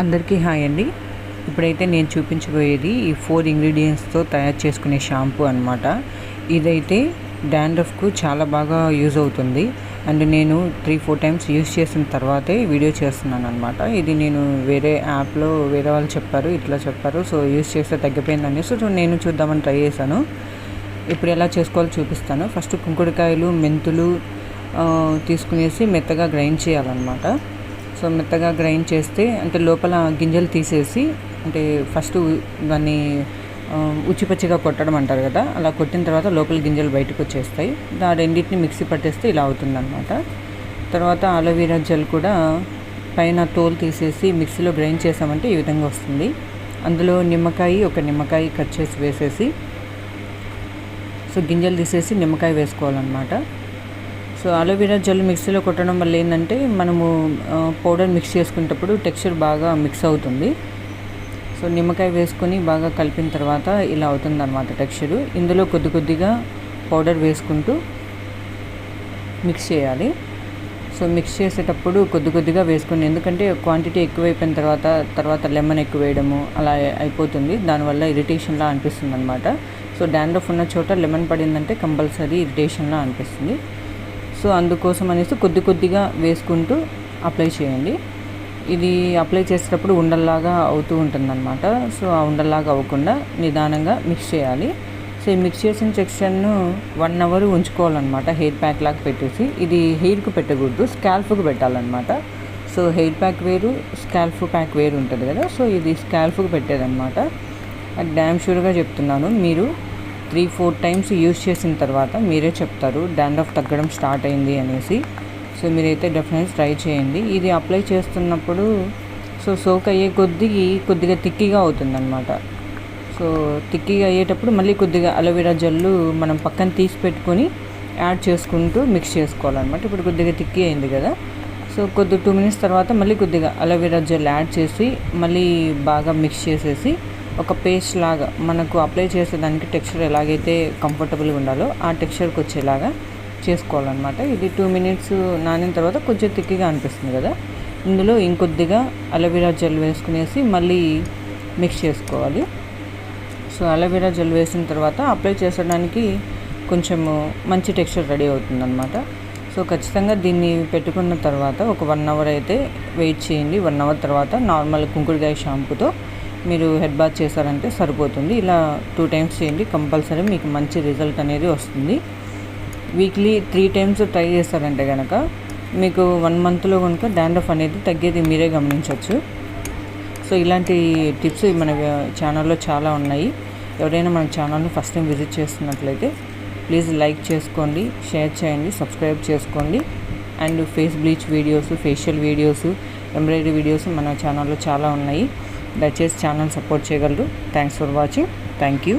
అందరికీ హాయ్ అండి. ఇప్పుడైతే నేను చూపించబోయేది ఈ ఫోర్ ఇంగ్రీడియంట్స్తో తయారు చేసుకునే షాంపూ అనమాట ఇదైతే డాండ్రఫ్కు చాలా బాగా యూజ్ అవుతుంది. అండ్ నేను త్రీ ఫోర్ టైమ్స్ యూజ్ చేసిన తర్వాతే వీడియో చేస్తున్నాను అనమాట ఇది నేను వేరే యాప్లో వేరే వాళ్ళు చెప్పారు ఇట్లా చెప్పారు. సో యూజ్ చేస్తే తగ్గిపోయింది అనేసి సో నేను చూద్దామని ట్రై చేశాను. ఇప్పుడు ఎలా చేసుకోవాలో చూపిస్తాను. ఫస్ట్ కుంకుడుకాయలు మెంతులు తీసుకునేసి మెత్తగా గ్రైండ్ చేయాలన్నమాట. సో మెత్తగా గ్రైండ్ చేస్తే అంటే లోపల గింజలు తీసేసి అంటే ఫస్ట్ దాన్ని ఉచ్చిపచ్చిగా కొట్టడం అంటారు కదా అలా కొట్టిన తర్వాత లోపల గింజలు బయటకు వచ్చేస్తాయి. ఆ రెండింటిని మిక్సీ పట్టేస్తే ఇలా అవుతుందన్నమాట. తర్వాత అలోవెరా జెల్ కూడా పైన తోలు తీసేసి మిక్సీలో గ్రైండ్ చేసామంటే ఈ విధంగా వస్తుంది. అందులో నిమ్మకాయ ఒక నిమ్మకాయ కట్ చేసి వేసేసి సో గింజలు తీసేసి నిమ్మకాయ వేసుకోవాలన్నమాట. సో అలోవెరా జెల్ మిక్సీలో కొట్టడం వల్ల ఏంటంటే మనము పౌడర్ మిక్స్ చేసుకునేటప్పుడు టెక్స్చర్ బాగా మిక్స్ అవుతుంది. సో నిమ్మకాయ వేసుకొని బాగా కలిపిన తర్వాత ఇలా అవుతుంది అనమాట టెక్స్చరు. ఇందులో కొద్ది కొద్దిగా పౌడర్ వేసుకుంటూ మిక్స్ చేయాలి. సో మిక్స్ చేసేటప్పుడు కొద్ది కొద్దిగా వేసుకుని ఎందుకంటే క్వాంటిటీ ఎక్కువైపోయిన తర్వాత తర్వాత లెమన్ ఎక్కువ వేయడము అలా అయిపోతుంది. దానివల్ల ఇరిటేషన్లా అనిపిస్తుంది అనమాట సో డాండ్రఫ్ ఉన్న చోట లెమన్ పడిందంటే కంపల్సరీ ఇరిటేషన్లా అనిపిస్తుంది. సో అందుకోసం అనేసి కొద్ది కొద్దిగా వేసుకుంటూ అప్లై చేయండి. ఇది అప్లై చేసేటప్పుడు ఉండల్లాగా అవుతూ ఉంటుందన్నమాట. సో ఆ ఉండల్లాగా అవ్వకుండా నిదానంగా మిక్స్ చేయాలి. సో ఈ మిక్స్ చేసిన సెక్షన్ను వన్ అవర్ ఉంచుకోవాలన్నమాట. హెయిర్ ప్యాక్ లాగా పెట్టేసి. ఇది హెయిర్కు పెట్టకూడదు స్కాల్ఫ్కి పెట్టాలన్నమాట. సో హెయిర్ ప్యాక్ వేరు స్కాల్ఫ్ ప్యాక్ వేరు ఉంటుంది కదా. సో ఇది స్కాల్ఫ్కు పెట్టేదన్నమాట. అది డ్యామ్ షూర్గా చెప్తున్నాను మీరు. త్రీ ఫోర్ టైమ్స్ యూజ్ చేసిన తర్వాత మీరే చెప్తారు డాండ్రఫ్ తగ్గడం స్టార్ట్ అయింది అనేసి. సో మీరైతే డెఫినెట్ ట్రై చేయండి. ఇది అప్లై చేస్తున్నప్పుడు సో సోక్ అయ్యే కొద్దీ కొద్దిగా తిక్కిగా అవుతుందన్నమాట. సో తిక్కిగా అయ్యేటప్పుడు మళ్ళీ కొద్దిగా అలోవెరా జెల్లు మనం పక్కన తీసి పెట్టుకొని యాడ్ చేసుకుంటూ మిక్స్ చేసుకోవాలన్నమాట. ఇప్పుడు కొద్దిగా తిక్కి అయింది కదా. సో కొద్ది టూ మినిట్స్ తర్వాత మళ్ళీ కొద్దిగా అలోవెరా జెల్ యాడ్ చేసి మళ్ళీ బాగా మిక్స్ చేసేసి ఒక పేస్ట్ లాగా మనకు అప్లై చేసేదానికి టెక్స్చర్ ఎలాగైతే కంఫర్టబుల్గా ఉండాలో ఆ టెక్స్చర్కి వచ్చేలాగా చేసుకోవాలన్నమాట. ఇది టూ మినిట్స్ నానిన తర్వాత కొంచెం తిక్కిగా అనిపిస్తుంది కదా. ఇందులో ఇంకొద్దిగా అలోవెరా జెల్ వేసుకునేసి మళ్ళీ మిక్స్ చేసుకోవాలి. సో అలోవెరా జెల్ వేసిన తర్వాత అప్లై చేసడానికి కొంచెము మంచి టెక్స్చర్ రెడీ అవుతుందన్నమాట. సో ఖచ్చితంగా దీన్ని పెట్టుకున్న తర్వాత ఒక వన్ అవర్ అయితే వెయిట్ చేయండి. వన్ అవర్ తర్వాత నార్మల్ కుంకుడుకాయ షాంపూతో మీరు హెడ్ బాత్ చేశారంటే సరిపోతుంది. ఇలా టూ టైమ్స్ చేయండి. కంపల్సరీ మీకు మంచి రిజల్ట్ అనేది వస్తుంది. వీక్లీ త్రీ టైమ్స్ ట్రై చేస్తారంటే కనుక మీకు వన్ మంత్లో కనుక డాండ్రఫ్ అనేది తగ్గేది మీరే గమనించవచ్చు. సో ఇలాంటి టిప్స్ మన ఛానల్లో చాలా ఉన్నాయి. ఎవరైనా మన ఛానల్ని ఫస్ట్ టైం విజిట్ చేస్తున్నట్లయితే ప్లీజ్ లైక్ చేసుకోండి షేర్ చేయండి సబ్స్క్రైబ్ చేసుకోండి. And face bleach videos facial videos embroidery videos మన ఛానల్లో చాలా ఉన్నాయి. దయచేసి ఛానల్ సపోర్ట్ చేయగలరు. Thanks for watching thank you